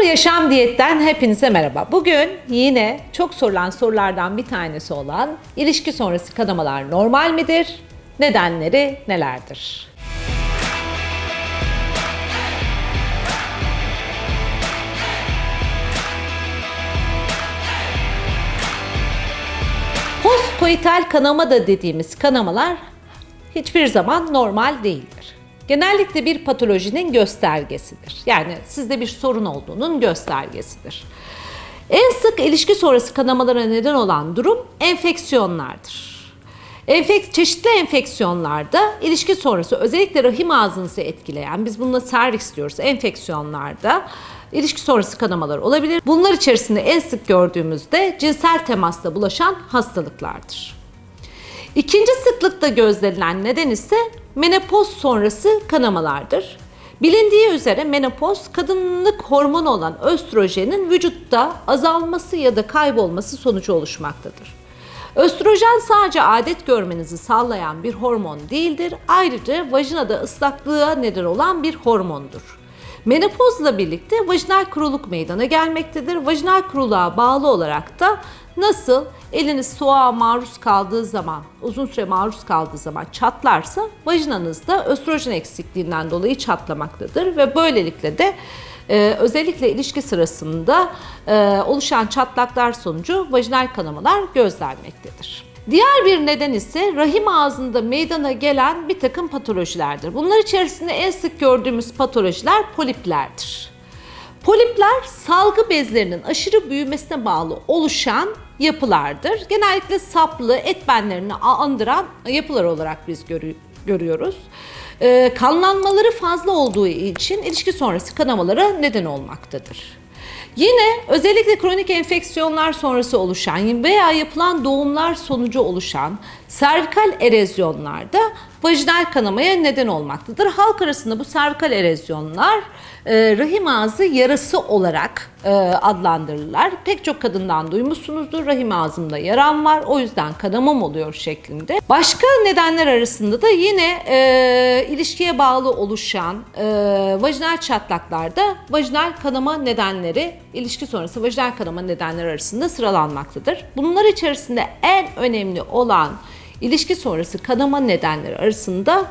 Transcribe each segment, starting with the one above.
Spor Yaşam Diyet'ten hepinize merhaba. Bugün yine çok sorulan sorulardan bir tanesi olan ilişki sonrası kanamalar normal midir? Nedenleri nelerdir? Postkoital kanama da dediğimiz kanamalar hiçbir zaman normal değildir. Genellikle bir patolojinin göstergesidir. Yani sizde bir sorun olduğunun göstergesidir. En sık ilişki sonrası kanamalara neden olan durum enfeksiyonlardır. Enfek, çeşitli enfeksiyonlarda ilişki sonrası özellikle rahim ağzınızı etkileyen, biz bununla serviks diyoruz, enfeksiyonlarda ilişki sonrası kanamalar olabilir. Bunlar içerisinde en sık gördüğümüzde cinsel temasla bulaşan hastalıklardır. İkinci sıklıkta gözlenilen neden ise menopoz sonrası kanamalardır. Bilindiği üzere menopoz kadınlık hormonu olan östrojenin vücutta azalması ya da kaybolması sonucu oluşmaktadır. Östrojen sadece adet görmenizi sağlayan bir hormon değildir. Ayrıca vajinada ıslaklığa neden olan bir hormondur. Menopozla birlikte vajinal kuruluk meydana gelmektedir. Vajinal kuruluğa bağlı olarak da nasıl eliniz soğuğa maruz kaldığı zaman, uzun süre maruz kaldığı zaman çatlarsa vajinanızda östrojen eksikliğinden dolayı çatlamaktadır ve böylelikle de ee, özellikle ilişki sırasında e, oluşan çatlaklar sonucu vajinal kanamalar gözlenmektedir. Diğer bir neden ise rahim ağzında meydana gelen bir takım patolojilerdir. Bunlar içerisinde en sık gördüğümüz patolojiler poliplerdir. Polipler salgı bezlerinin aşırı büyümesine bağlı oluşan yapılardır. Genellikle saplı, et benlerini andıran yapılar olarak biz görü- görüyoruz. Ee, kanlanmaları fazla olduğu için ilişki sonrası kanamalara neden olmaktadır. Yine özellikle kronik enfeksiyonlar sonrası oluşan veya yapılan doğumlar sonucu oluşan servikal erozyonlarda vajinal kanamaya neden olmaktadır. Halk arasında bu servikal erozyonlar e, rahim ağzı yarası olarak e, adlandırılırlar. Pek çok kadından duymuşsunuzdur. Rahim ağzımda yaram var o yüzden kanamam oluyor şeklinde. Başka nedenler arasında da yine e, ilişkiye bağlı oluşan e, vajinal çatlaklarda vajinal kanama nedenleri ilişki sonrası vajinal kanama nedenleri arasında sıralanmaktadır. Bunlar içerisinde en önemli olan ilişki sonrası kanama nedenleri arasında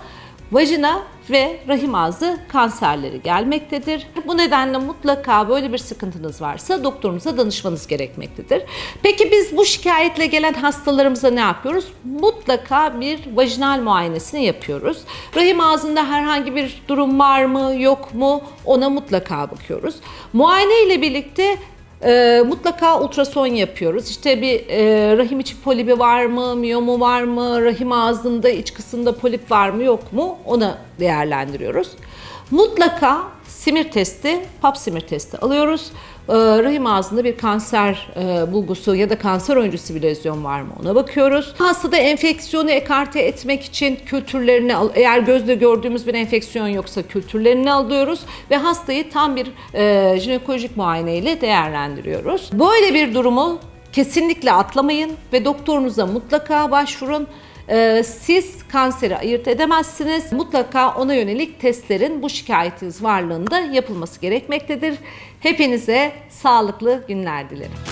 vajina ve rahim ağzı kanserleri gelmektedir. Bu nedenle mutlaka böyle bir sıkıntınız varsa doktorunuza danışmanız gerekmektedir. Peki biz bu şikayetle gelen hastalarımıza ne yapıyoruz? Mutlaka bir vajinal muayenesini yapıyoruz. Rahim ağzında herhangi bir durum var mı yok mu ona mutlaka bakıyoruz. Muayene ile birlikte e, mutlaka ultrason yapıyoruz. İşte bir e, rahim içi polibi var mı, miyomu var mı, rahim ağzında iç kısımda polip var mı yok mu onu değerlendiriyoruz. Mutlaka simir testi, pap simir testi alıyoruz. E, rahim ağzında bir kanser e, bulgusu ya da kanser öncesi bir lezyon var mı ona bakıyoruz. Hastada enfeksiyonu ekarte etmek için kültürlerini eğer gözle gördüğümüz bir enfeksiyon yoksa kültürlerini alıyoruz ve hastayı tam bir e, jinekolojik muayene ile değerlendiriyoruz. Böyle bir durumu kesinlikle atlamayın ve doktorunuza mutlaka başvurun. Ee, Siz kanseri ayırt edemezsiniz. Mutlaka ona yönelik testlerin bu şikayetiniz varlığında yapılması gerekmektedir. Hepinize sağlıklı günler dilerim.